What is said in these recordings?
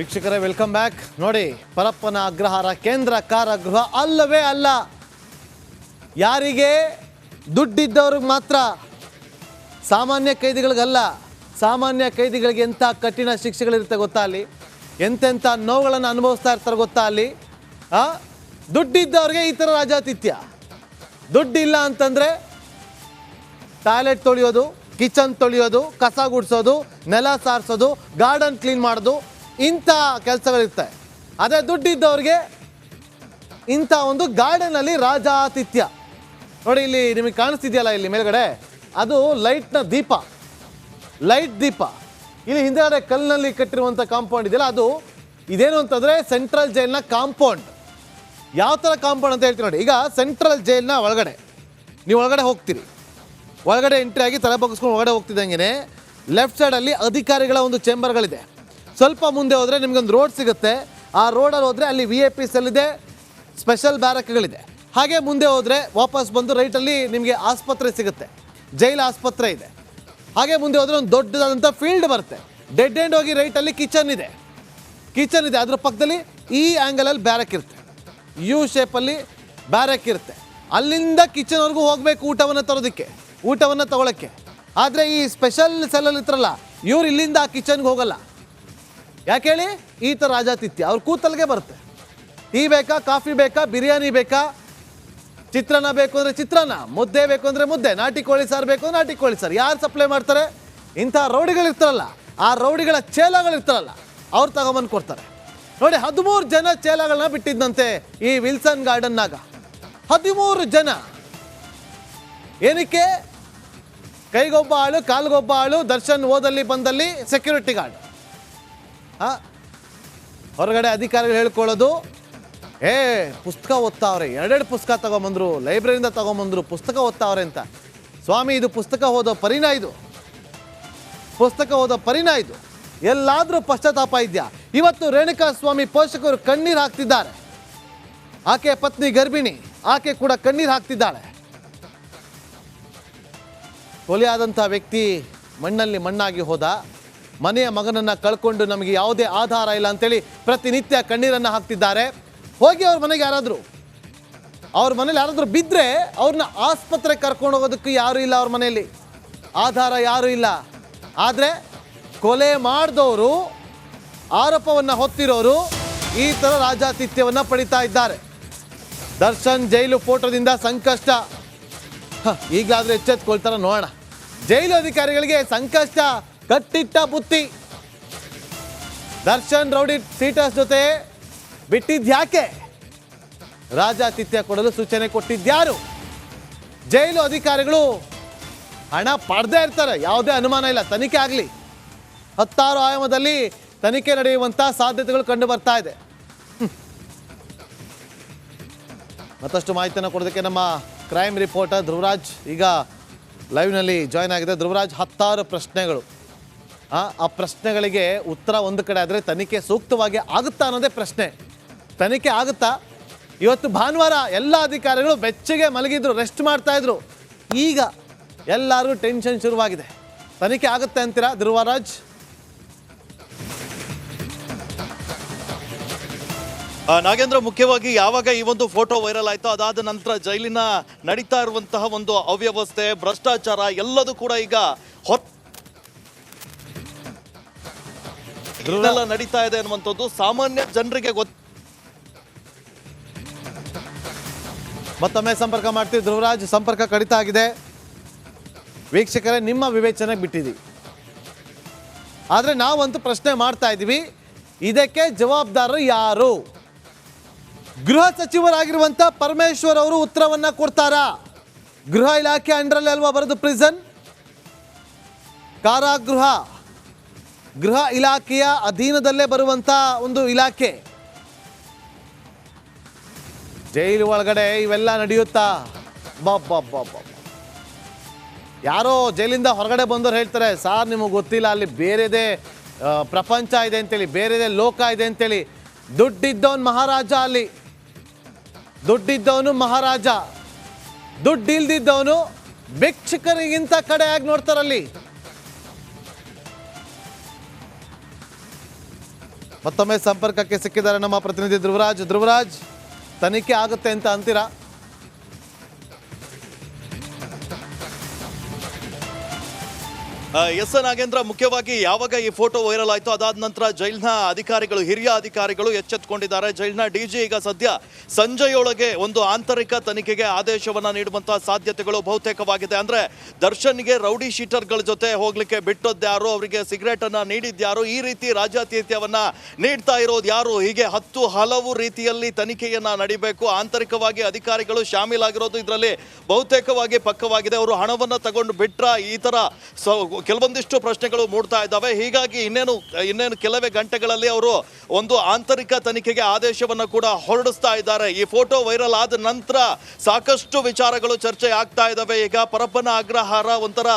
ವೀಕ್ಷಕರೇ welcome back ನೋಡಿ, ಪರಪ್ಪನ ಅಗ್ರಹಾರ, ಕೇಂದ್ರ ಕಾರಾಗೃಹ ಅಲ್ಲವೇ ಅಲ್ಲ. ಯಾರಿಗೆ? ದುಡ್ಡಿದ್ದವ್ರಿಗೆ ಮಾತ್ರ. ಸಾಮಾನ್ಯ ಕೈದಿಗಳಿಗಲ್ಲ. ಸಾಮಾನ್ಯ ಕೈದಿಗಳಿಗೆ ಎಂಥ ಕಠಿಣ ಶಿಕ್ಷೆಗಳಿರುತ್ತೆ ಗೊತ್ತಾ ಅಲ್ಲಿ? ಎಂತೆಂಥ ನೋವುಗಳನ್ನು ಅನುಭವಿಸ್ತಾ ಇರ್ತಾರೆ ಗೊತ್ತಾ ಅಲ್ಲಿ? ದುಡ್ಡಿದ್ದವ್ರಿಗೆ ಈ ಥರ ರಾಜಾತಿಥ್ಯ. ದುಡ್ಡಿಲ್ಲ ಅಂತಂದರೆ ಟಾಯ್ಲೆಟ್ ತೊಳೆಯೋದು, ಕಿಚನ್ ತೊಳೆಯೋದು, ಕಸ ಗುಡಿಸೋದು, ನೆಲ ಸಾರಿಸೋದು, ಗಾರ್ಡನ್ ಕ್ಲೀನ್ ಮಾಡೋದು ಇಂಥ ಕೆಲಸಗಳಿರ್ತವೆ ಅದೇ ದುಡ್ಡಿದ್ದವ್ರಿಗೆ ಇಂಥ ಒಂದು ಗಾರ್ಡನಲ್ಲಿ ರಾಜಾತಿಥ್ಯ. ನೋಡಿ ಇಲ್ಲಿ ನಿಮಗೆ ಕಾಣಿಸ್ತಿದೆಯಲ್ಲ ಇಲ್ಲಿ ಮೇಲ್ಗಡೆ? ಅದು ಲೈಟ್ನ ದೀಪ. ಲೈಟ್ ದೀಪ. ಇಲ್ಲಿ ಹಿಂದೆಗಡೆ ಕಲ್ಲಿನಲ್ಲಿ ಕಟ್ಟಿರುವಂಥ ಕಾಂಪೌಂಡ್ ಇದೆಯಲ್ಲ, ಅದು ಇದೇನು ಅಂತಂದರೆ ಸೆಂಟ್ರಲ್ ಜೈಲ್ನ ಕಾಂಪೌಂಡ್. ಯಾವ ಥರ ಕಾಂಪೌಂಡ್ ಅಂತ ಹೇಳ್ತೀನಿ ನೋಡಿ, ಈಗ ಸೆಂಟ್ರಲ್ ಜೈಲ್ನ ಒಳಗಡೆ. ನೀವು ಒಳಗಡೆ ಹೋಗ್ತೀರಿ. ಒಳಗಡೆ ಎಂಟ್ರಿ ಆಗಿ ತಲೆ ಬಗ್ಗಿಸ್ಕೊಂಡು ಒಳಗಡೆ ಹೋಗ್ತಿದ್ದಂಗೆ ಲೆಫ್ಟ್ ಸೈಡಲ್ಲಿ ಅಧಿಕಾರಿಗಳ ಒಂದು ಚೇಂಬರ್ಗಳಿದೆ. ಸ್ವಲ್ಪ ಮುಂದೆ ಹೋದರೆ ನಿಮಗೊಂದು ರೋಡ್ ಸಿಗುತ್ತೆ. ಆ ರೋಡಲ್ಲಿ ಹೋದರೆ ಅಲ್ಲಿ ವಿ ಎ ಪಿ ಸೆಲ್ ಇದೆ ಸ್ಪೆಷಲ್ ಬ್ಯಾರಕ್ಗಳಿದೆ ಹಾಗೆ ಮುಂದೆ ಹೋದರೆ ವಾಪಸ್ ಬಂದು ರೈಟಲ್ಲಿ ನಿಮಗೆ ಆಸ್ಪತ್ರೆ ಸಿಗುತ್ತೆ. ಜೈಲ್ ಆಸ್ಪತ್ರೆ ಇದೆ. ಹಾಗೆ ಮುಂದೆ ಹೋದರೆ ಒಂದು ದೊಡ್ಡದಾದಂಥ ಫೀಲ್ಡ್ ಬರುತ್ತೆ. ಡೆಡ್ ಎಂಡ್ ಹೋಗಿ ರೈಟಲ್ಲಿ ಕಿಚನ್ ಇದೆ. ಕಿಚನ್ ಇದೆ. ಅದ್ರ ಪಕ್ಕದಲ್ಲಿ ಈ ಆ್ಯಂಗಲಲ್ಲಿ ಬ್ಯಾರಕ್ ಇರುತ್ತೆ. ಯು ಶೇಪಲ್ಲಿ ಬ್ಯಾರಕ್ ಇರುತ್ತೆ. ಅಲ್ಲಿಂದ ಕಿಚನ್ವರೆಗೂ ಹೋಗಬೇಕು ಊಟವನ್ನು ತರೋದಕ್ಕೆ, ಊಟವನ್ನು ತಗೊಳಕ್ಕೆ. ಆದರೆ ಈ ಸ್ಪೆಷಲ್ ಸೆಲ್ಲಲ್ಲಿ ಇತ್ರಲ್ಲ ಇವ್ರು ಇಲ್ಲಿಂದ ಆ ಕಿಚನ್ಗೆ ಹೋಗಲ್ಲ. ಯಾಕೆ ಹೇಳಿ? ಈ ಥರ ರಾಜಾತಿಥ್ಯ. ಅವ್ರ ಕೂತಲ್ಗೆ ಬರುತ್ತೆ. ಟೀ ಬೇಕಾ, ಕಾಫಿ ಬೇಕಾ, ಬಿರಿಯಾನಿ ಬೇಕಾ? ಚಿತ್ರಾನ್ನ ಬೇಕು ಅಂದರೆ ಚಿತ್ರಾನ್ನ, ಮುದ್ದೆ ಬೇಕು ಅಂದರೆ ಮುದ್ದೆ, ನಾಟಿ ಕೋಳಿ ಸಾರು ಬೇಕು ಅಂದರೆ ನಾಟಿ ಕೋಳಿ ಸಾರು. ಯಾರು ಸಪ್ಲೈ ಮಾಡ್ತಾರೆ? ಇಂಥ ರೌಡಿಗಳಿರ್ತಾರಲ್ಲ ಆ ರೌಡಿಗಳ ಚೇಲಗಳಿರ್ತಾರಲ್ಲ ಅವ್ರು ತಗೊಂಬಂದು ಕೊಡ್ತಾರೆ. ನೋಡಿ, ಹದಿಮೂರು ಜನ ಚೇಲಗಳನ್ನ ಬಿಟ್ಟಿದ್ದಂತೆ ಈ ವಿಲ್ಸನ್ ಗಾರ್ಡನ್ನಾಗ ಹದಿಮೂರು ಜನ. ಏನಕ್ಕೆ? ಕೈಗೊಬ್ಬ ಆಳು, ಕಾಲ್ಗೊಬ್ಬ ಆಳು, ದರ್ಶನ್ ಓದಲ್ಲಿ ಬಂದಲ್ಲಿ ಸೆಕ್ಯೂರಿಟಿ ಗಾರ್ಡ್ ಹೊರಗಡೆ ಅಧಿಕಾರಿಗಳು ಹೇಳ್ಕೊಳ್ಳೋದು, ಏ, ಪುಸ್ತಕ ಓದ್ತಾವ್ರೆ, ಎರಡೆರಡು ಪುಸ್ತಕ ತಗೊಂಬಂದ್ರು, ಲೈಬ್ರರಿಯಿಂದ ತಗೊಂಬಂದ್ರು, ಪುಸ್ತಕ ಓದ್ತಾವ್ರೆ ಅಂತ. ಸ್ವಾಮಿ, ಇದು ಪುಸ್ತಕ ಓದೋ ಪರಿಣ ಇದು. ಪುಸ್ತಕ ಓದೋ ಪರಿಣ ಇದು. ಎಲ್ಲಾದರೂ ಪಶ್ಚಾತ್ತಾಪ ಇದೆಯಾ? ಇವತ್ತು ರೇಣುಕಾ ಸ್ವಾಮಿ ಪೋಷಕರು ಕಣ್ಣೀರು ಹಾಕ್ತಿದ್ದಾರೆ. ಆಕೆ ಪತ್ನಿ ಗರ್ಭಿಣಿ, ಆಕೆ ಕೂಡ ಕಣ್ಣೀರು ಹಾಕ್ತಿದ್ದಾಳೆ. ಕೊಲೆಯಾದಂಥ ವ್ಯಕ್ತಿ ಮಣ್ಣಲ್ಲಿ ಮಣ್ಣಾಗಿ ಹೋದ. ಮನೆಯ ಮಗನನ್ನು ಕಳ್ಕೊಂಡು ನಮಗೆ ಯಾವುದೇ ಆಧಾರ ಇಲ್ಲ ಅಂತೇಳಿ ಪ್ರತಿನಿತ್ಯ ಕಣ್ಣೀರನ್ನು ಹಾಕ್ತಿದ್ದಾರೆ. ಹೋಗಿ ಅವ್ರ ಮನೆಗೆ ಯಾರಾದರೂ. ಅವ್ರ ಮನೇಲಿ ಯಾರಾದರೂ ಬಿದ್ದರೆ ಅವ್ರನ್ನ ಆಸ್ಪತ್ರೆಗೆ ಕರ್ಕೊಂಡು ಹೋಗೋದಕ್ಕೆ ಯಾರೂ ಇಲ್ಲ ಅವ್ರ ಮನೆಯಲ್ಲಿ. ಆಧಾರ ಯಾರೂ ಇಲ್ಲ. ಆದರೆ ಕೊಲೆ ಮಾಡಿದವರು, ಆರೋಪವನ್ನು ಹೊತ್ತಿರೋರು ಈ ಥರ ರಾಜಾತಿಥ್ಯವನ್ನು ಪಡಿತಾ ಇದ್ದಾರೆ. ದರ್ಶನ್ ಜೈಲು ಫೋಟೋದಿಂದ ಸಂಕಷ್ಟ. ಈಗಲಾದ್ರೂ ಎಚ್ಚೆತ್ಕೊಳ್ತಾರ ನೋಡೋಣ. ಜೈಲು ಅಧಿಕಾರಿಗಳಿಗೆ ಸಂಕಷ್ಟ. ಕಟ್ಟಿಟ್ಟ ಬುತ್ತಿ. ದರ್ಶನ್, ರೌಡಿ, ಸೀಟರ್ಸ್ ಜೊತೆ ಬಿಟ್ಟಿದ್ಯಾಕೆ ರಾಜಾತಿಥ್ಯ ಕೊಡಲು ಸೂಚನೆ ಕೊಟ್ಟಿದ್ಯಾರು ಜೈಲು ಅಧಿಕಾರಿಗಳು ಹಣ ಪಡೆದೇ ಇರ್ತಾರೆ, ಯಾವುದೇ ಅನುಮಾನ ಇಲ್ಲ, ತನಿಖೆ ಆಗಲಿ. ಹತ್ತಾರು ಆಯಾಮದಲ್ಲಿ ತನಿಖೆ ನಡೆಯುವಂಥ ಸಾಧ್ಯತೆಗಳು ಕಂಡು ಬರ್ತಾ ಇದೆ. ಮತ್ತಷ್ಟು ಮಾಹಿತಿಯನ್ನು ಕೊಡೋದಕ್ಕೆ ನಮ್ಮ ಕ್ರೈಮ್ ರಿಪೋರ್ಟರ್ ಧ್ರುವರಾಜ್ ಈಗ ಲೈವ್ನಲ್ಲಿ ಜಾಯ್ನ್ ಆಗಿದೆ. ಧ್ರುವರಾಜ್, ಹತ್ತಾರು ಪ್ರಶ್ನೆಗಳು. ಆ ಪ್ರಶ್ನೆಗಳಿಗೆ ಉತ್ತರ ಒಂದು ಕಡೆ ಆದರೆ ತನಿಖೆ ಸೂಕ್ತವಾಗಿ ಆಗುತ್ತಾ ಅನ್ನೋದೇ ಪ್ರಶ್ನೆ. ತನಿಖೆ ಆಗುತ್ತಾ? ಇವತ್ತು ಭಾನುವಾರ ಎಲ್ಲ ಅಧಿಕಾರಿಗಳು ಬೆಚ್ಚಗೆ ಮಲಗಿದ್ರು ರೆಸ್ಟ್ ಮಾಡ್ತಾ ಇದ್ರು. ಈಗ ಎಲ್ಲರಿಗೂ ಟೆನ್ಷನ್ ಶುರುವಾಗಿದೆ. ತನಿಖೆ ಆಗುತ್ತೆ ಅಂತೀರಾ ಧ್ರುವರಾಜ್ ನಾಗೇಂದ್ರ, ಮುಖ್ಯವಾಗಿ ಯಾವಾಗ ಈ ಒಂದು ಫೋಟೋ ವೈರಲ್ ಆಯ್ತೋ ಅದಾದ ನಂತರ ಜೈಲಿನ ನಡೀತಾ ಇರುವಂತಹ ಒಂದು ಅವ್ಯವಸ್ಥೆ, ಭ್ರಷ್ಟಾಚಾರ ಎಲ್ಲದೂ ಕೂಡ ಈಗ ಹೊತ್ ಇದೆಲ್ಲ ನಡೀತಾ ಇದೆ ಅನ್ನುವಂಥದ್ದು ಸಾಮಾನ್ಯ ಜನರಿಗೆ ಗೊತ್ತ ಮತ್ತೊಮ್ಮೆ ಸಂಪರ್ಕ ಮಾಡ್ತೀವಿ. ಧ್ರುವರಾಜ್, ಸಂಪರ್ಕ ಕಡಿತ ಆಗಿದೆ. ವೀಕ್ಷಕರೇ, ನಿಮ್ಮ ವಿವೇಚನೆಗೆ ಬಿಟ್ಟಿದ್ದೀವಿ ಆದರೆ ನಾವಂತೂ ಪ್ರಶ್ನೆ ಮಾಡ್ತಾ ಇದ್ದೀವಿ. ಇದಕ್ಕೆ ಜವಾಬ್ದಾರರು ಯಾರು? ಗೃಹ ಸಚಿವರಾಗಿರುವಂಥ ಪರಮೇಶ್ವರ್ ಅವರು ಉತ್ತರವನ್ನು ಕೊಡ್ತಾರಾ? ಗೃಹ ಇಲಾಖೆ ಅಂಡರಲ್ಲಿ ಅಲ್ವಾ ಬರೋದು ಪ್ರಿಸನ್ ಕಾರಾಗೃಹ. ಗೃಹ ಇಲಾಖೆಯ ಅಧೀನದಲ್ಲೇ ಬರುವಂಥ ಒಂದು ಇಲಾಖೆ. ಜೈಲು ಒಳಗಡೆ ಇವೆಲ್ಲ ನಡೆಯುತ್ತಾ? ಬಾಬ್ಬ ಯಾರೋ ಜೈಲಿಂದ ಹೊರಗಡೆ ಬಂದವ್ರು ಹೇಳ್ತಾರೆ, ಸಾರ್, ನಿಮಗೆ ಗೊತ್ತಿಲ್ಲ, ಅಲ್ಲಿ ಬೇರೆದೇ ಪ್ರಪಂಚ ಇದೆ ಅಂತೇಳಿ, ಬೇರೆದೇ ಲೋಕ ಇದೆ ಅಂತೇಳಿ. ದುಡ್ಡಿದ್ದವನು ಮಹಾರಾಜ ಅಲ್ಲಿ. ದುಡ್ಡಿದ್ದವನು ಮಹಾರಾಜ. ದುಡ್ಡಿಲ್ದಿದ್ದವನು ಭಿಕ್ಷುಕರಿಗಿಂತ ಕಡೆಯಾಗಿ ನೋಡ್ತಾರಲ್ಲಿ. ಮತ್ತೊಮ್ಮೆ ಸಂಪರ್ಕಕ್ಕೆ ಸಿಕ್ಕಿದ್ದಾರೆ ನಮ್ಮ ಪ್ರತಿನಿಧಿ ಧ್ರುವರಾಜ್. ಧ್ರುವರಾಜ್ ತನಿಖೆ ಆಗುತ್ತೆ ಅಂತ ಅಂತೀರಾ? ಎಸ್ ನಾಗೇಂದ್ರ, ಮುಖ್ಯವಾಗಿ ಯಾವಾಗ ಈ ಫೋಟೋ ವೈರಲ್ ಆಯಿತು ಅದಾದ ನಂತರ ಜೈಲಿನ ಅಧಿಕಾರಿಗಳು, ಹಿರಿಯ ಅಧಿಕಾರಿಗಳು ಎಚ್ಚೆತ್ತುಕೊಂಡಿದ್ದಾರೆ ಡಿ ಡಿಜಿ ಈಗ ಸದ್ಯ ಸಂಜೆಯೊಳಗೆ ಒಂದು ಆಂತರಿಕ ತನಿಖೆಗೆ ಆದೇಶವನ್ನು ನೀಡುವಂತಹ ಸಾಧ್ಯತೆಗಳು ಬಹುತೇಕವಾಗಿದೆ. ಅಂದ್ರೆ ದರ್ಶನ್ಗೆ ರೌಡಿ ಶೀಟರ್ಗಳ ಜೊತೆ ಹೋಗ್ಲಿಕ್ಕೆ ಬಿಟ್ಟದ್ದಾರು ಅವರಿಗೆ ಸಿಗರೇಟ್ ಅನ್ನ ನೀಡಿದ್ಯಾರು ಈ ರೀತಿ ರಾಜ್ಯಾತಿಥ್ಯವನ್ನು ನೀಡ್ತಾ ಇರೋದು ಯಾರು? ಹೀಗೆ ಹತ್ತು ಹಲವು ರೀತಿಯಲ್ಲಿ ತನಿಖೆಯನ್ನ ನಡಿಬೇಕು. ಆಂತರಿಕವಾಗಿ ಅಧಿಕಾರಿಗಳು ಶಾಮೀಲಾಗಿರೋದು ಇದರಲ್ಲಿ ಬಹುತೇಕವಾಗಿ ಪಕ್ಕವಾಗಿದೆ. ಅವರು ಹಣವನ್ನ ತಗೊಂಡು ಬಿಟ್ರ ಈ ಸ- ಕೆಲವೊಂದಿಷ್ಟು ಪ್ರಶ್ನೆಗಳು ಮೂಡ್ತಾ ಇದ್ದಾವೆ. ಹೀಗಾಗಿ ಇನ್ನೇನು ಇನ್ನೇನು ಕೆಲವೇ ಗಂಟೆಗಳಲ್ಲಿ ಅವರು ಒಂದು ಆಂತರಿಕ ತನಿಖೆಗೆ ಆದೇಶವನ್ನು ಕೂಡ ಹೊರಡಿಸ್ತಾ ಇದ್ದಾರೆ. ಈ ಫೋಟೋ ವೈರಲ್ ಆದ ನಂತರ ಸಾಕಷ್ಟು ವಿಚಾರಗಳು ಚರ್ಚೆ ಆಗ್ತಾ ಇದ್ದಾವೆ. ಈಗ ಪರಪ್ಪನ ಅಗ್ರಹಾರ ಒಂಥರ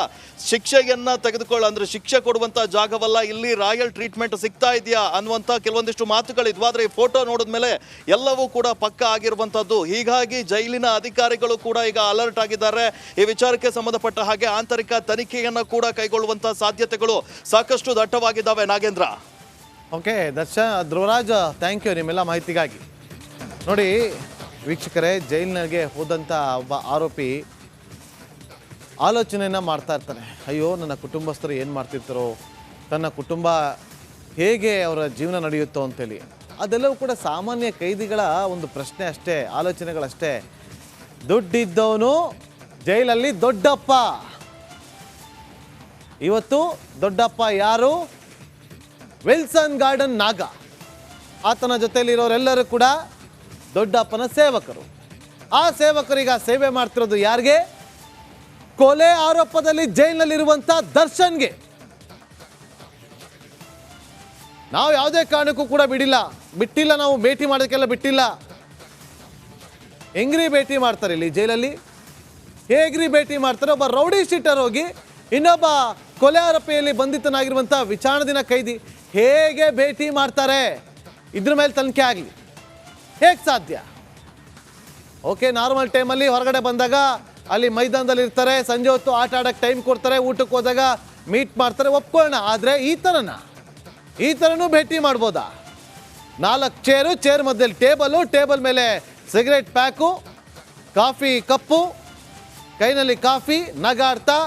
ಶಿಕ್ಷೆಯನ್ನ ತೆಗೆದುಕೊಳ್ಳ, ಅಂದ್ರೆ ಶಿಕ್ಷೆ ಕೊಡುವಂತ ಜಾಗವಲ್ಲ. ಇಲ್ಲಿ ರಾಯಲ್ ಟ್ರೀಟ್ಮೆಂಟ್ ಸಿಗ್ತಾ ಇದೆಯಾ ಅನ್ನುವಂತ ಕೆಲವೊಂದಿಷ್ಟು ಮಾತುಗಳಿದ್ವು. ಆದರೆ ಈ ಫೋಟೋ ನೋಡಿದ್ಮೇಲೆ ಎಲ್ಲವೂ ಕೂಡ ಪಕ್ಕ ಆಗಿರುವಂತದ್ದು. ಹೀಗಾಗಿ ಜೈಲಿನ ಅಧಿಕಾರಿಗಳು ಕೂಡ ಈಗ ಅಲರ್ಟ್ ಆಗಿದ್ದಾರೆ. ಈ ವಿಚಾರಕ್ಕೆ ಸಂಬಂಧಪಟ್ಟ ಹಾಗೆ ಆಂತರಿಕ ತನಿಖೆಯನ್ನ ಕೂಡ ಕೈಗೊಳ್ಳುವಂತ ಸಾಧ್ಯತೆಗಳು ಸಾಕಷ್ಟು ದಟ್ಟವಾಗಿದ್ದಾವೆ Nagendra. Okay Darshan, Dhruvaraj thank you ನಿಮ್ಮೆಲ್ಲ ಮಾಹಿತಿಗಾಗಿ. ನೋಡಿ, ವೀಕ್ಷಕರೇ ಜೈಲಿನಗೆ ಹೋದಂಥ ಒಬ್ಬ ಆರೋಪಿ ಆಲೋಚನೆಯನ್ನು ಮಾಡ್ತಾ ಇರ್ತಾನೆ. ಅಯ್ಯೋ, ನನ್ನ ಕುಟುಂಬಸ್ಥರು ಏನು ಮಾಡ್ತಿರ್ತಾರೋ, ತನ್ನ ಕುಟುಂಬ ಹೇಗೆ ಅವರ ಜೀವನ ನಡೆಯುತ್ತೋ ಅಂತೇಳಿ. ಅದೆಲ್ಲವೂ ಕೂಡ ಸಾಮಾನ್ಯ ಕೈದಿಗಳ ಒಂದು ಪ್ರಶ್ನೆ ಅಷ್ಟೇ, ಆಲೋಚನೆಗಳಷ್ಟೇ. ದುಡ್ಡಿದ್ದವನು ಜೈಲಲ್ಲಿ ದೊಡ್ಡಪ್ಪ. ಇವತ್ತು ದೊಡ್ಡಪ್ಪ ಯಾರು? ವಿಲ್ಸನ್ ಗಾರ್ಡನ್ ನಾಗ. ಆತನ ಜೊತೆಯಲ್ಲಿರೋರೆಲ್ಲರೂ ಕೂಡ ದೊಡ್ಡಪ್ಪನ ಸೇವಕರು. ಆ ಸೇವಕರೀಗ ಸೇವೆ ಮಾಡ್ತಿರೋದು ಯಾರಿಗೆ? ಕೊಲೆ ಆರೋಪದಲ್ಲಿ ಜೈಲಿನಲ್ಲಿರುವಂಥ ದರ್ಶನ್ಗೆ. ನಾವು ಯಾವುದೇ ಕಾರಣಕ್ಕೂ ಕೂಡ ಬಿಡಿಲ್ಲ. ಬಿಟ್ಟಿಲ್ಲ ನಾವು ಭೇಟಿ ಮಾಡೋಕ್ಕೆಲ್ಲ ಬಿಟ್ಟಿಲ್ಲ. ಹೆಂಗ್ರಿ ಭೇಟಿ ಮಾಡ್ತಾರೆ ಇಲ್ಲಿ ಜೈಲಲ್ಲಿ? ಹೇಗ್ರಿ ಭೇಟಿ ಮಾಡ್ತಾರೆ? ಒಬ್ಬ ರೌಡಿ ಶೀಟರ್ ಹೋಗಿ ಇನ್ನೊಬ್ಬ ಕೊಲೆ ಆರೋಪಿಯಲ್ಲಿ ಬಂಧಿತನಾಗಿರುವಂಥ ವಿಚಾರಣದಿನ ಕೈದಿ ಹೇಗೆ ಭೇಟಿ ಮಾಡ್ತಾರೆ? ಇದ್ರ ಮೇಲೆ ತನಿಖೆ ಆಗಲಿ. ಹೇಗೆ ಸಾಧ್ಯ? ಓಕೆ ನಾರ್ಮಲ್ ಟೈಮಲ್ಲಿ ಹೊರಗಡೆ ಬಂದಾಗ ಅಲ್ಲಿ ಮೈದಾನದಲ್ಲಿ ಇರ್ತಾರೆ, ಸಂಜೆ ಹೊತ್ತು ಆಟ ಆಡೋಕ್ಕೆ ಟೈಮ್ ಕೊಡ್ತಾರೆ, ಊಟಕ್ಕೆ ಹೋದಾಗ ಮೀಟ್ ಮಾಡ್ತಾರೆ, ಒಪ್ಕೊಳ್ಳೋಣ. ಆದರೆ ಈ ಥರನ ಈ ಥರನೂ ಭೇಟಿ ಮಾಡ್ಬೋದಾ? ನಾಲ್ಕು ಚೇರು ಚೇರ್ ಮಧ್ಯದಲ್ಲಿ ಟೇಬಲು ಟೇಬಲ್ ಮೇಲೆ ಸಿಗರೇಟ್ ಪ್ಯಾಕು ಕಾಫಿ ಕಪ್ಪು, ಕೈನಲ್ಲಿ ಕಾಫಿ, ನಗಾಡ್ತಾ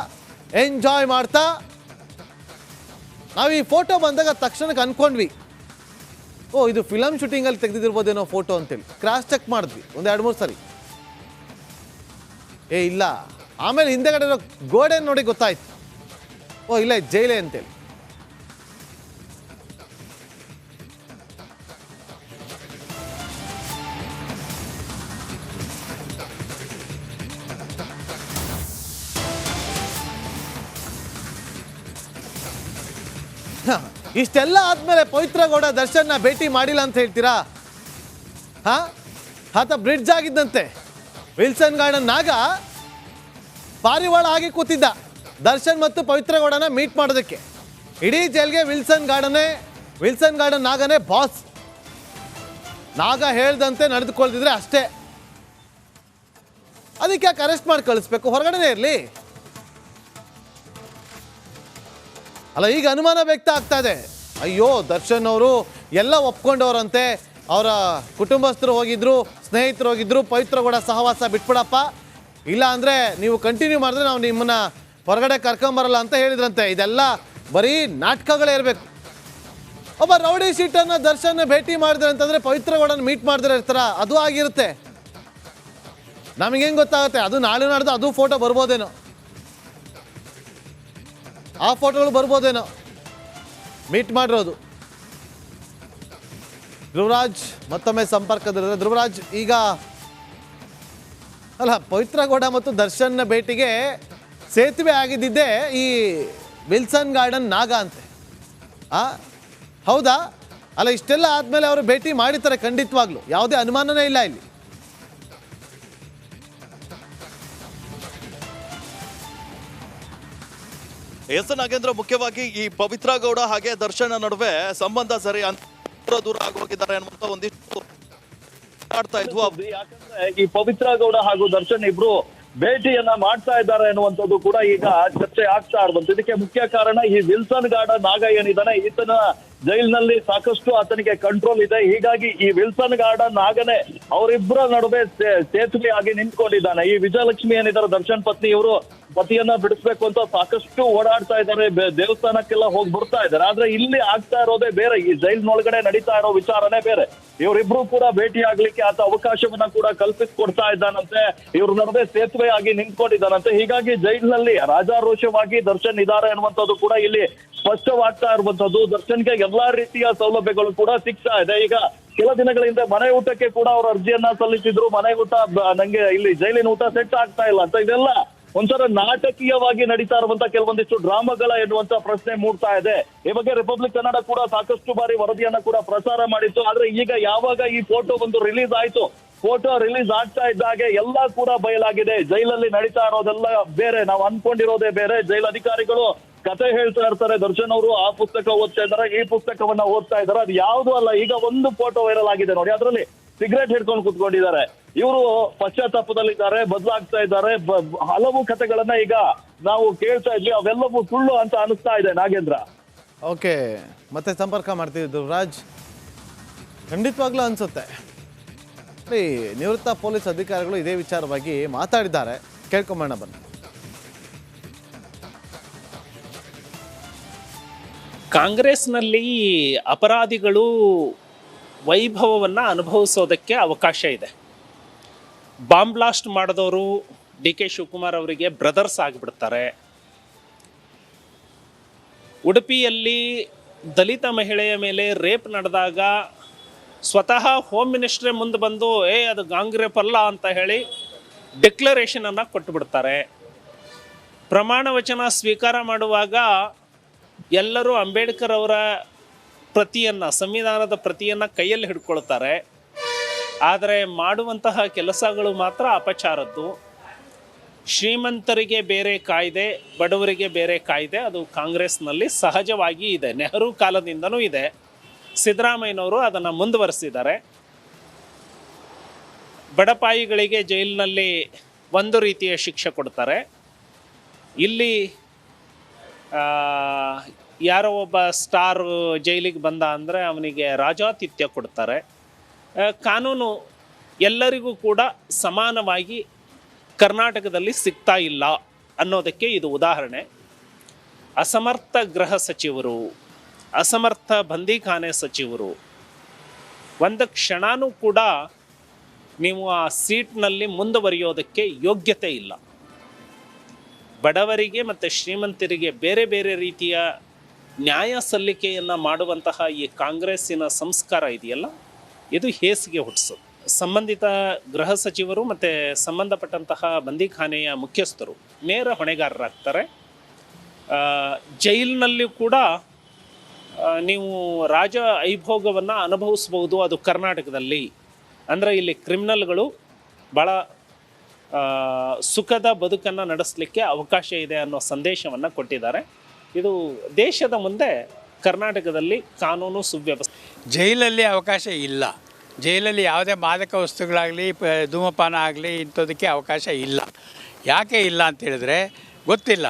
ಎಂಜಾಯ್ ಮಾಡ್ತಾ. ನಾವು ಈ ಫೋಟೋ ಬಂದಾಗ ತಕ್ಷಣಕ್ಕೆ ಅನ್ಕೊಂಡ್ವಿ. ಓ, ಇದು ಫಿಲಮ್ ಶೂಟಿಂಗಲ್ಲಿ ತೆಗೆದಿರ್ಬೋದೇನೋ ಫೋಟೋ ಅಂತೇಳಿ ಕ್ರಾಸ್ ಚೆಕ್ ಮಾಡಿದ್ವಿ. ಒಂದು ಎರಡು ಮೂರು ಸರಿ. ಏ, ಇಲ್ಲ. ಆಮೇಲೆ ಹಿಂದೆಗಡೆ ಗೋಡೆ ನೋಡಿ ಗೊತ್ತಾಯ್ತು. ಓ, ಇಲ್ಲ ಜೈಲೇ ಅಂತೇಳಿ ಇಷ್ಟೆಲ್ಲ ಆದ್ಮೇಲೆ ಪವಿತ್ರ ಗೌಡ ದರ್ಶನ್ನ ಭೇಟಿ ಮಾಡಿಲ್ಲ ಅಂತ ಹೇಳ್ತೀರಾ? ಹಾ? ಆತ ಬ್ರಿಡ್ಜ್ ಆಗಿದ್ದಂತೆ. ವಿಲ್ಸನ್ ಗಾರ್ಡನ್ ನಾಗ ಪಾರಿವಾಳ ಆಗಿ ಕೂತಿದ್ದ ದರ್ಶನ್ ಮತ್ತು ಪವಿತ್ರ ಗೌಡನ ಮೀಟ್ ಮಾಡೋದಕ್ಕೆ. ಇಡೀ ಜೈಲ್ಗೆ ವಿಲ್ಸನ್ ಗಾರ್ಡನೇ, ವಿಲ್ಸನ್ ಗಾರ್ಡನ್ ನಾಗನೇ ಬಾಸ್. ನಾಗ ಹೇಳ್ದಂತೆ ನಡೆದುಕೊಳ್ತಿದ್ರೆ ಅಷ್ಟೇ. ಅದಕ್ಕೆ ಯಾಕೆ ಅರೆಸ್ಟ್ ಮಾಡಿ ಕಳಿಸ್ಬೇಕು? ಹೊರಗಡೆನೇ ಇರಲಿ. ಅಲ್ಲ, ಈಗ ಅನುಮಾನ ವ್ಯಕ್ತ ಆಗ್ತಾ ಇದೆ. ಅಯ್ಯೋ, ದರ್ಶನ್ ಅವರು ಎಲ್ಲ ಒಪ್ಕೊಂಡವರಂತೆ. ಅವರ ಕುಟುಂಬಸ್ಥರು ಹೋಗಿದ್ರು, ಸ್ನೇಹಿತರು ಹೋಗಿದ್ರು ಪವಿತ್ರ ಕೂಡ ಸಹವಾಸ ಬಿಟ್ಬಿಡಪ್ಪ. ಇಲ್ಲ ಅಂದರೆ ನೀವು ಕಂಟಿನ್ಯೂ ಮಾಡಿದ್ರೆ ನಾವು ನಿಮ್ಮನ್ನ ಹೊರಗಡೆ ಕರ್ಕೊಂಬರಲ್ಲ ಅಂತ ಹೇಳಿದ್ರಂತೆ. ಇದೆಲ್ಲ ಬರೀ ನಾಟಕಗಳೇ ಇರಬೇಕು. ಒಬ್ಬ ರೌಡಿ ಶೀಟನ್ನ ದರ್ಶನ್ ಭೇಟಿ ಮಾಡಿದ್ರೆ ಅಂತಂದ್ರೆ ಪವಿತ್ರ ಗೌಡನ ಮೀಟ್ ಮಾಡಿದ್ರೆ ಇರ್ತಾರ ಅದು ಆಗಿರುತ್ತೆ. ನಮಗೇನು ಗೊತ್ತಾಗುತ್ತೆ? ಅದು ನಾಳೆ ನಾಡ್ದು, ಅದು ಫೋಟೋ ಬರ್ಬೋದೇನೋ. ಆ ಫೋಟೋಗಳು ಬರ್ಬೋದೇನೋ. ಮೀಟ್ ಮಾಡಿರೋದು. ಧ್ರುವರಾಜ್, ಮತ್ತೊಮ್ಮೆ ಸಂಪರ್ಕದಲ್ಲಿದ್ದಾರೆ. ಧ್ರುವರಾಜ್, ಈಗ ಅಲ್ಲ, ಪವಿತ್ರ ಗೌಡ ಮತ್ತು ದರ್ಶನ್ ಭೇಟಿಗೆ ಸೇತುವೆ ಆಗಿದ್ದಿದ್ದೇ ಈ ವಿಲ್ಸನ್ ಗಾರ್ಡನ್ ನಾಗ ಅಂತೆ. ಆ, ಹೌದಾ? ಅಲ್ಲ, ಇಷ್ಟೆಲ್ಲ ಆದಮೇಲೆ ಅವರು ಭೇಟಿ ಮಾಡಿರ್ತಾರೆ ಖಂಡಿತವಾಗ್ಲು. ಯಾವುದೇ ಅನುಮಾನನೇ ಇಲ್ಲ ಇಲ್ಲಿ. ಎಸ್ ನಾಗೇಂದ್ರ ಮುಖ್ಯವಾಗಿ ಈ ಪವಿತ್ರ ಗೌಡ ಹಾಗೆ ದರ್ಶನ ನಡುವೆ ಸಂಬಂಧ ಸರಿ ಅಂತ ದೂರ ದೂರ ಆಗೋಗಿದ್ದಾರೆ ಅನ್ನುವಂತ ಒಂದಿಷ್ಟು ಆಡ್ತಾ ಇದ್ವು. ಯಾಕಂದ್ರೆ ಈ ಪವಿತ್ರ ಗೌಡ ಹಾಗೂ ದರ್ಶನ್ ಇಬ್ರು ಭೇಟಿಯನ್ನ ಮಾಡ್ತಾ ಇದ್ದಾರೆ ಅನ್ನುವಂಥದ್ದು ಕೂಡ ಈಗ ಚರ್ಚೆ ಆಗ್ತಾ ಇರುವಂತ ಇದಕ್ಕೆ ಮುಖ್ಯ ಕಾರಣ ಈ ವಿಲ್ಸನ್ ಗಾರ್ಡನ್ ನಾಗ ಏನಿದ್ದಾನೆ ಈತನ ಜೈಲ್ನಲ್ಲಿ ಸಾಕಷ್ಟು ಆತನಿಗೆ ಕಂಟ್ರೋಲ್ ಇದೆ. ಹೀಗಾಗಿ ಈ ವಿಲ್ಸನ್ ಗಾರ್ಡನ್ ಆಗನೆ ಅವರಿಬ್ಬರ ನಡುವೆ ಸೇತುವೆ ಆಗಿ ನಿಂತ್ಕೊಂಡಿದ್ದಾನೆ. ಈ ವಿಜಯಲಕ್ಷ್ಮಿ ಏನಿದ್ದಾರೆ, ದರ್ಶನ್ ಪತ್ನಿ ಇವರು ಪತಿಯನ್ನ ಬಿಡಿಸ್ಬೇಕು ಅಂತ ಸಾಕಷ್ಟು ಓಡಾಡ್ತಾ ಇದ್ದಾರೆ. ದೇವಸ್ಥಾನಕ್ಕೆಲ್ಲ ಹೋಗಿ ಬರ್ತಾ ಇದ್ದಾರೆ. ಆದ್ರೆ ಇಲ್ಲಿ ಆಗ್ತಾ ಇರೋದೇ ಬೇರೆ. ಈ ಜೈಲಿನೊಳಗಡೆ ನಡೀತಾ ಇರೋ ವಿಚಾರನೇ ಬೇರೆ. ಇವರಿಬ್ರು ಕೂಡ ಭೇಟಿ ಆಗ್ಲಿಕ್ಕೆ ಆತ ಅವಕಾಶವನ್ನ ಕೂಡ ಕಲ್ಪಿಸ್ಕೊಡ್ತಾ ಇದ್ದಾನಂತೆ. ಇವ್ರ ನಡುವೆ ಸೇತುವೆ ಆಗಿ ನಿಂತ್ಕೊಂಡಿದ್ದಾನಂತೆ. ಹೀಗಾಗಿ ಜೈಲಿನಲ್ಲಿ ರಾಜಾರೋಷವಾಗಿ ದರ್ಶನ್ ಇದ್ದಾರೆ ಅನ್ನುವಂಥದ್ದು ಕೂಡ ಇಲ್ಲಿ ಸ್ಪಷ್ಟವಾಗ್ತಾ ಇರುವಂತದ್ದು ದರ್ಶನ್ಗೆ ಎಲ್ಲಾ ರೀತಿಯ ಸೌಲಭ್ಯಗಳು ಕೂಡ ಸಿಗ್ತಾ ಇದೆ. ಈಗ ಕೆಲ ದಿನಗಳ ಹಿಂದೆ ಮನೆ ಊಟಕ್ಕೆ ಕೂಡ ಅವರು ಅರ್ಜಿಯನ್ನ ಸಲ್ಲಿಸಿದ್ರು. ಮನೆ ಊಟ ನಂಗೆ ಇಲ್ಲಿ ಜೈಲಿನ ಊಟ ಸೆಟ್ ಆಗ್ತಾ ಇಲ್ಲ ಅಂತ. ಇದೆಲ್ಲ ಒಂಥರ ನಾಟಕೀಯವಾಗಿ ನಡೀತಾ ಇರುವಂತ ಕೆಲವೊಂದಿಷ್ಟು ಡ್ರಾಮಾಗಳ ಎನ್ನುವಂತ ಪ್ರಶ್ನೆ ಮೂಡ್ತಾ ಇದೆ. ಈ ಬಗ್ಗೆ ರಿಪಬ್ಲಿಕ್ ಕನ್ನಡ ಕೂಡ ಸಾಕಷ್ಟು ಬಾರಿ ವರದಿಯನ್ನ ಕೂಡ ಪ್ರಸಾರ ಮಾಡಿತ್ತು. ಆದ್ರೆ ಈಗ ಯಾವಾಗ ಈ ಫೋಟೋ ಒಂದು ರಿಲೀಸ್ ಆಯ್ತು? ಫೋಟೋ ರಿಲೀಸ್ ಆಗ್ತಾ ಇದ್ದಾಗೆ ಎಲ್ಲ ಕೂಡ ಬಯಲಾಗಿದೆ. ಜೈಲಲ್ಲಿ ನಡೀತಾ ಇರೋದೆಲ್ಲ ಬೇರೆ. ನಾವು ಅನ್ಕೊಂಡಿರೋದೇ ಬೇರೆ. ಜೈಲ್ ಅಧಿಕಾರಿಗಳು ಕತೆ ಹೇಳ್ತಾ ಇರ್ತಾರೆ. ದರ್ಶನ್ ಅವರು ಆ ಪುಸ್ತಕ ಓದ್ತಾ ಇದ್ದಾರೆ, ಈ ಪುಸ್ತಕವನ್ನ ಓದ್ತಾ ಇದ್ದಾರೆ. ಅದು ಯಾವುದು ಅಲ್ಲ. ಈಗ ಒಂದು ಫೋಟೋ ವೈರಲ್ ಆಗಿದೆ ನೋಡಿ. ಅದರಲ್ಲಿ ಸಿಗರೇಟ್ ಹಿಡ್ಕೊಂಡು ಕುತ್ಕೊಂಡಿದ್ದಾರೆ. ಇವರು ಪಶ್ಚಾತ್ತಾಪದಲ್ಲಿದ್ದಾರೆ ಬದಲಾಗ್ತಾ ಇದ್ದಾರೆ. ಹಲವು ಕಥೆಗಳನ್ನ ಈಗ ನಾವು ಕೇಳ್ತಾ ಇದ್ವಿ. ಅವೆಲ್ಲವೂ ಸುಳ್ಳು ಅಂತ ಅನಿಸ್ತಾ ಇದೆ ನಾಗೇಂದ್ರ. ಓಕೆ ಮತ್ತೆ ಸಂಪರ್ಕ ಮಾಡ್ತೀವಿ ಧ್ರುವರಾಜ್ ಖಂಡಿತವಾಗ್ಲೂ ಅನ್ಸುತ್ತೆ. ನಿವೃತ್ತ ಪೊಲೀಸ್ ಅಧಿಕಾರಿಗಳು ಇದೇ ವಿಚಾರವಾಗಿ ಮಾತಾಡಿದ್ದಾರೆ. ಕೇಳ್ಕೊಂಬೋಣ ಬನ್ನಿ. ಕಾಂಗ್ರೆಸ್ನಲ್ಲಿ ಅಪರಾಧಿಗಳು ವೈಭವವನ್ನು ಅನುಭವಿಸೋದಕ್ಕೆ ಅವಕಾಶ ಇದೆ. ಬಾಂಬ್ ಬ್ಲಾಸ್ಟ್ ಮಾಡಿದವರು ಡಿ ಕೆ ಶಿವಕುಮಾರ್ ಅವರಿಗೆ ಬ್ರದರ್ಸ್ ಆಗಿಬಿಡ್ತಾರೆ. ಉಡುಪಿಯಲ್ಲಿ ದಲಿತ ಮಹಿಳೆಯ ಮೇಲೆ ರೇಪ್ ನಡೆದಾಗ ಸ್ವತಃ ಹೋಮ್ ಮಿನಿಸ್ಟ್ರೇ ಮುಂದೆ ಬಂದು, ಏ, ಅದು ಗಾಂಗ್ ರೇಪ್ ಅಲ್ಲ ಅಂತ ಹೇಳಿ ಡಿಕ್ಲರೇಷನನ್ನು ಕೊಟ್ಟುಬಿಡ್ತಾರೆ ಪ್ರಮಾಣ ವಚನ ಸ್ವೀಕಾರ ಮಾಡುವಾಗ ಎಲ್ಲರೂ ಅಂಬೇಡ್ಕರ್ ಅವರ ಪ್ರತಿಯನ್ನು, ಸಂವಿಧಾನದ ಪ್ರತಿಯನ್ನು ಕೈಯಲ್ಲಿ ಹಿಡ್ಕೊಳ್ತಾರೆ. ಆದರೆ ಮಾಡುವಂತಹ ಕೆಲಸಗಳು ಮಾತ್ರ ಅಪಚಾರದ್ದು. ಶ್ರೀಮಂತರಿಗೆ ಬೇರೆ ಕಾಯ್ದೆ, ಬಡವರಿಗೆ ಬೇರೆ ಕಾಯ್ದೆ, ಅದು ಕಾಂಗ್ರೆಸ್ನಲ್ಲಿ ಸಹಜವಾಗಿ ಇದೆ. ನೆಹರು ಕಾಲದಿಂದನೂ ಇದೆ. ಸಿದ್ದರಾಮಯ್ಯನವರು ಅದನ್ನು ಮುಂದುವರೆಸಿದ್ದಾರೆ. ಬಡಪಾಯಿಗಳಿಗೆ ಜೈಲಿನಲ್ಲಿ ಒಂದು ರೀತಿಯ ಶಿಕ್ಷೆ ಕೊಡ್ತಾರೆ. ಇಲ್ಲಿ ಯಾರೋ ಒಬ್ಬ ಸ್ಟಾರ್ ಜೈಲಿಗೆ ಬಂದ ಅಂದರೆ ಅವನಿಗೆ ರಾಜಾತಿಥ್ಯ ಕೊಡ್ತಾರೆ. ಕಾನೂನು ಎಲ್ಲರಿಗೂ ಕೂಡ ಸಮಾನವಾಗಿ ಕರ್ನಾಟಕದಲ್ಲಿ ಸಿಗ್ತಾ ಇಲ್ಲ ಅನ್ನೋದಕ್ಕೆ ಇದು ಉದಾಹರಣೆ. ಅಸಮರ್ಥ ಗೃಹ ಸಚಿವರು, ಅಸಮರ್ಥ ಬಂದಿಖಾನೆ ಸಚಿವರು, ಒಂದು ಕ್ಷಣನೂ ಕೂಡ ನೀವು ಆ ಸೀಟ್ನಲ್ಲಿ ಮುಂದುವರಿಯೋದಕ್ಕೆ ಯೋಗ್ಯತೆ ಇಲ್ಲ. ಬಡವರಿಗೆ ಮತ್ತು ಶ್ರೀಮಂತರಿಗೆ ಬೇರೆ ಬೇರೆ ರೀತಿಯ ನ್ಯಾಯ ಸಲ್ಲಿಕೆಯನ್ನು ಮಾಡುವಂತಹ ಈ ಕಾಂಗ್ರೆಸ್ಸಿನ ಸಂಸ್ಕಾರ ಇದೆಯಲ್ಲ? ಇದು ಹೇಸಿಗೆ ಹುಟ್ಟಿಸೋದು ಸಂಬಂಧಿತ ಗೃಹ ಸಚಿವರು ಮತ್ತು ಸಂಬಂಧಪಟ್ಟಂತಹ ಬಂದಿಖಾನೆಯ ಮುಖ್ಯಸ್ಥರು ನೇರ ಹೊಣೆಗಾರರಾಗ್ತಾರೆ. ಜೈಲಿನಲ್ಲಿ ಕೂಡ ನೀವು ರಾಜ ಐಭೋಗವನ್ನು ಅನುಭವಿಸ್ಬೋದು ಅದು ಕರ್ನಾಟಕದಲ್ಲಿ. ಅಂದರೆ ಇಲ್ಲಿ ಕ್ರಿಮಿನಲ್ಗಳು ಭಾಳ ಸುಖದ ಬದುಕನ್ನು ನಡೆಸಲಿಕ್ಕೆ ಅವಕಾಶ ಇದೆ ಅನ್ನೋ ಸಂದೇಶವನ್ನು ಕೊಟ್ಟಿದ್ದಾರೆ. ಇದು ದೇಶದ ಮುಂದೆ ಕರ್ನಾಟಕದಲ್ಲಿ ಕಾನೂನು ಸುವ್ಯವಸ್ಥೆ. ಜೈಲಲ್ಲಿ ಅವಕಾಶ ಇಲ್ಲ. ಜೈಲಲ್ಲಿ ಯಾವುದೇ ಮಾದಕ ವಸ್ತುಗಳಾಗಲಿ ಧೂಮಪಾನ ಆಗಲಿ ಇಂಥದಕ್ಕೆ ಅವಕಾಶ ಇಲ್ಲ. ಯಾಕೆ ಇಲ್ಲ ಅಂತ ಹೇಳಿದ್ರೆ ಗೊತ್ತಿಲ್ಲ.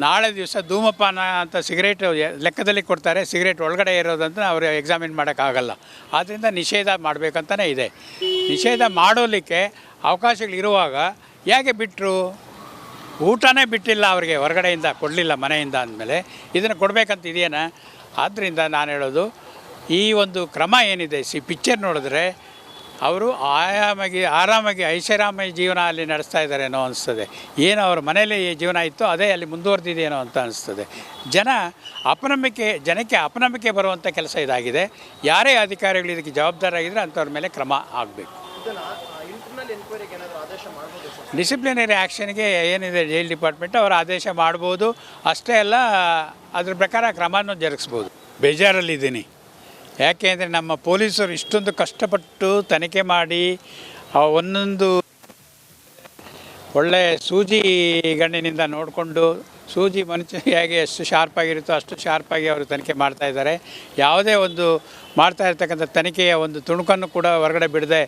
ನಾಳೆ ದಿವಸ ಧೂಮಪಾನ ಅಂತ ಸಿಗರೇಟ್ ಲೆಕ್ಕದಲ್ಲಿ ಕೊಡ್ತಾರೆ, ಸಿಗರೇಟ್ ಒಳಗಡೆ ಇರೋದಂತ ಅವರು ಎಕ್ಸಾಮಿನ್ ಮಾಡೋಕ್ಕಾಗಲ್ಲ. ಆದ್ದರಿಂದ ನಿಷೇಧ ಮಾಡಬೇಕಂತಲೇ ಇದೆ. ನಿಷೇಧ ಮಾಡೋಲಿಕ್ಕೆ ಅವಕಾಶಗಳಿರುವಾಗ ಯಾಕೆ ಬಿಟ್ಟರು ಊಟನೇ ಬಿಟ್ಟಿಲ್ಲ ಅವರಿಗೆ ಹೊರಗಡೆಯಿಂದ, ಕೊಡಲಿಲ್ಲ ಮನೆಯಿಂದ ಅಂದಮೇಲೆ. ಇದನ್ನು ಕೊಡಬೇಕಂತ ಇದೆಯೇನ? ಆದ್ದರಿಂದ ನಾನು ಹೇಳೋದು, ಈ ಒಂದು ಕ್ರಮ ಏನಿದೆ, ಸಿ ಪಿಕ್ಚರ್ ನೋಡಿದ್ರೆ ಅವರು ಆಯಾಮಾಗಿ, ಆರಾಮಾಗಿ ಐಷಾರಾಮಿ ಜೀವನ ಅಲ್ಲಿ ನಡೆಸ್ತಾ ಇದ್ದಾರೇನೋ ಅನಿಸ್ತದೆ. ಏನು ಅವ್ರ ಮನೇಲಿ ಜೀವನ ಇತ್ತು, ಅದೇ ಅಲ್ಲಿ ಮುಂದುವರೆದಿದೆಯೇನೋ ಅಂತ ಅನಿಸ್ತದೆ. ಜನ ಅಪನಂಬಿಕೆ, ಜನಕ್ಕೆ ಅಪನಂಬಿಕೆ ಬರುವಂಥ ಕೆಲಸ ಇದಾಗಿದೆ. ಯಾರೇ ಅಧಿಕಾರಿಗಳು ಇದಕ್ಕೆ ಜವಾಬ್ದಾರಾಗಿದ್ದರೆ ಅಂಥವ್ರ ಮೇಲೆ ಕ್ರಮ ಆಗಬೇಕು. ಡಿಸಿಪ್ಲಿನರಿ ಆ್ಯಕ್ಷನ್ಗೆ ಏನಿದೆ ಜೈಲ್ ಡಿಪಾರ್ಟ್ಮೆಂಟ್ ಅವರು ಆದೇಶ ಮಾಡ್ಬೋದು. ಅಷ್ಟೇ ಅಲ್ಲ, ಅದ್ರ ಪ್ರಕಾರ ಕ್ರಮನೂ ಜರುಗಿಸ್ಬೋದು. ಬೇಜಾರಲ್ಲಿದ್ದೀನಿ. ಯಾಕೆ ಅಂದರೆ ನಮ್ಮ ಪೊಲೀಸರು ಇಷ್ಟೊಂದು ಕಷ್ಟಪಟ್ಟು ತನಿಖೆ ಮಾಡಿ ಒಂದೊಂದು ಒಳ್ಳೆ ಸೂಜಿ ಗಣ್ಣಿನಿಂದ ನೋಡಿಕೊಂಡು ಸೂಜಿ ಮನುಷ್ಯ ಹೇಗೆ ಎಷ್ಟು ಶಾರ್ಪಾಗಿರುತ್ತೋ ಅಷ್ಟು ಶಾರ್ಪಾಗಿ ಅವರು ತನಿಖೆ ಮಾಡ್ತಾ ಇದ್ದಾರೆ. ಯಾವುದೇ ಒಂದು ಮಾಡ್ತಾ ಇರ್ತಕ್ಕಂಥ ತನಿಖೆಯ ಒಂದು ತುಣುಕನ್ನು ಕೂಡ ಹೊರಗಡೆ ಬಿಡದೆ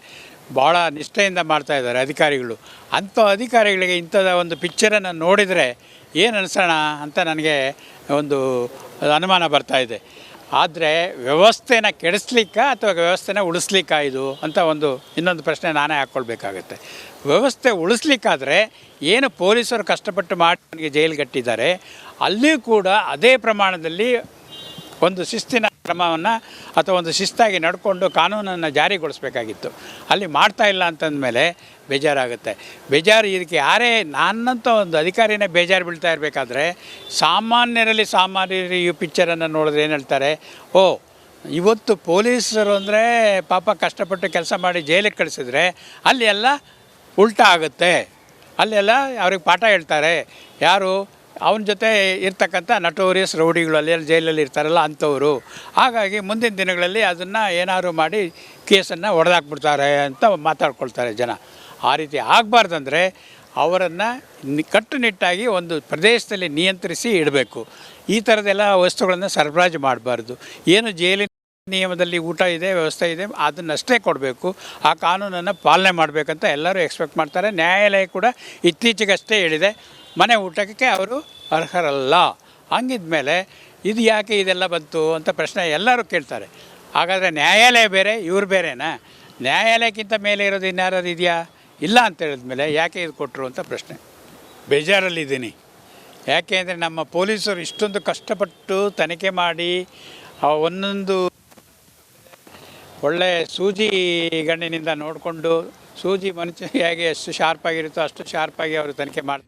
ಭಾಳ ನಿಷ್ಠೆಯಿಂದ ಮಾಡ್ತಾ ಇದ್ದಾರೆ ಅಧಿಕಾರಿಗಳು. ಅಂಥ ಅಧಿಕಾರಿಗಳಿಗೆ ಇಂಥದ ಒಂದು ಪಿಕ್ಚರನ್ನು ನೋಡಿದರೆ ಏನು ಅನಿಸೋಣ ಅಂತ ನನಗೆ ಒಂದು ಅನುಮಾನ ಬರ್ತಾ ಇದೆ. ಆದರೆ ವ್ಯವಸ್ಥೆನ ಕೆಡಿಸ್ಲಿಕ್ಕ ಅಥವಾ ವ್ಯವಸ್ಥೆನ ಉಳಿಸ್ಲಿಕ್ಕ ಇದು ಅಂತ ಒಂದು ಇನ್ನೊಂದು ಪ್ರಶ್ನೆ ನಾನೇ ಹಾಕ್ಕೊಳ್ಬೇಕಾಗತ್ತೆ ವ್ಯವಸ್ಥೆ ಉಳಿಸ್ಲಿಕ್ಕಾದರೆ ಏನು ಪೊಲೀಸರು ಕಷ್ಟಪಟ್ಟು ಮಾಡಿ ನನಗೆ ಜೈಲಿಗೆ ಕಟ್ಟಿದ್ದಾರೆ ಅಲ್ಲಿಯೂ ಕೂಡ ಅದೇ ಪ್ರಮಾಣದಲ್ಲಿ ಒಂದು ಶಿಸ್ತಿನ ಕ್ರಮವನ್ನು ಅಥವಾ ಒಂದು ಶಿಸ್ತಾಗಿ ನಡ್ಕೊಂಡು ಕಾನೂನನ್ನು ಜಾರಿಗೊಳಿಸ್ಬೇಕಾಗಿತ್ತು. ಅಲ್ಲಿ ಮಾಡ್ತಾ ಇಲ್ಲ ಅಂತಂದಮೇಲೆ ಬೇಜಾರಾಗುತ್ತೆ. ಬೇಜಾರು ಇದಕ್ಕೆ ಯಾರೇ ನಾನಂತ ಒಂದು ಅಧಿಕಾರಿನೇ ಬೇಜಾರು ಬೀಳ್ತಾ ಇರಬೇಕಾದ್ರೆ ಸಾಮಾನ್ಯರಲ್ಲಿ ಸಾಮಾನ್ಯರು ಈ ಪಿಕ್ಚರನ್ನು ನೋಡಿದ್ರೆ ಏನು ಹೇಳ್ತಾರೆ? ಓ, ಇವತ್ತು ಪೊಲೀಸರು ಅಂದರೆ ಪಾಪ ಕಷ್ಟಪಟ್ಟು ಕೆಲಸ ಮಾಡಿ ಜೈಲಿಗೆ ಕಳಿಸಿದ್ರೆ ಅಲ್ಲಿ ಎಲ್ಲ ಉಲ್ಟಾ ಆಗುತ್ತೆ. ಅಲ್ಲೆಲ್ಲ ಅವ್ರಿಗೆ ಪಾಠ ಹೇಳ್ತಾರೆ. ಯಾರು? ಅವನ ಜೊತೆ ಇರ್ತಕ್ಕಂಥ ನಟೋರಿಯಸ್ ರೌಡಿಗಳು ಅಲ್ಲಿ ಎಲ್ಲಿ ಜೈಲಲ್ಲಿ ಇರ್ತಾರಲ್ಲ ಅಂಥವರು. ಹಾಗಾಗಿ ಮುಂದಿನ ದಿನಗಳಲ್ಲಿ ಅದನ್ನು ಏನಾದ್ರು ಮಾಡಿ ಕೇಸನ್ನು ಹೊಡೆದಾಕ್ಬಿಡ್ತಾರೆ ಅಂತ ಮಾತಾಡ್ಕೊಳ್ತಾರೆ ಜನ. ಆ ರೀತಿ ಆಗಬಾರ್ದಂದ್ರೆ ಅವರನ್ನು ಕಟ್ಟುನಿಟ್ಟಾಗಿ ಒಂದು ಪ್ರದೇಶದಲ್ಲಿ ನಿಯಂತ್ರಿಸಿ ಇಡಬೇಕು. ಈ ಥರದ್ದೆಲ್ಲ ವಸ್ತುಗಳನ್ನು ಸರಬರಾಜು ಮಾಡಬಾರ್ದು. ಏನು ಜೈಲಿನ ನಿಯಮದಲ್ಲಿ ಊಟ ಇದೆ, ವ್ಯವಸ್ಥೆ ಇದೆ, ಅದನ್ನಷ್ಟೇ ಕೊಡಬೇಕು. ಆ ಕಾನೂನನ್ನು ಪಾಲನೆ ಮಾಡಬೇಕಂತ ಎಲ್ಲರೂ ಎಕ್ಸ್ಪೆಕ್ಟ್ ಮಾಡ್ತಾರೆ. ನ್ಯಾಯಾಲಯ ಕೂಡ ಇತ್ತೀಚೆಗಷ್ಟೇ ಹೇಳಿದೆ. ಮನೆ ಊಟಕ್ಕೆ ಅವರು ಅರ್ಹರಲ್ಲ. ಹಂಗಿದ್ಮೇಲೆ ಇದು ಯಾಕೆ ಇದೆಲ್ಲ ಬಂತು ಅಂತ ಪ್ರಶ್ನೆ ಎಲ್ಲರೂ ಕೇಳ್ತಾರೆ. ಹಾಗಾದರೆ ನ್ಯಾಯಾಲಯ ಬೇರೆ, ಇವ್ರು ಬೇರೆನಾ? ನ್ಯಾಯಾಲಯಕ್ಕಿಂತ ಮೇಲೆ ಇರೋದು ಇನ್ಯಾರಾದ್ರು ಇದೆಯಾ? ಇಲ್ಲ ಅಂತ ಹೇಳಿದ್ಮೇಲೆ ಯಾಕೆ ಇದು ಕೊಟ್ಟರು ಅಂತ ಪ್ರಶ್ನೆ. ಬೇಜಾರಲ್ಲಿದ್ದೀನಿ ಯಾಕೆ ಅಂದರೆ ನಮ್ಮ ಪೊಲೀಸರು ಇಷ್ಟೊಂದು ಕಷ್ಟಪಟ್ಟು ತನಿಖೆ ಮಾಡಿ ಒಂದೊಂದು ಒಳ್ಳೆ ಸೂಜಿ ಗಣ್ಣಿನಿಂದ ನೋಡಿಕೊಂಡು, ಸೂಜಿ ಮನುಷ್ಯ ಹೇಗೆ ಎಷ್ಟು ಶಾರ್ಪಾಗಿರುತ್ತೋ ಅಷ್ಟು ಶಾರ್ಪಾಗಿ ಅವರು ತನಿಖೆ ಮಾಡಿ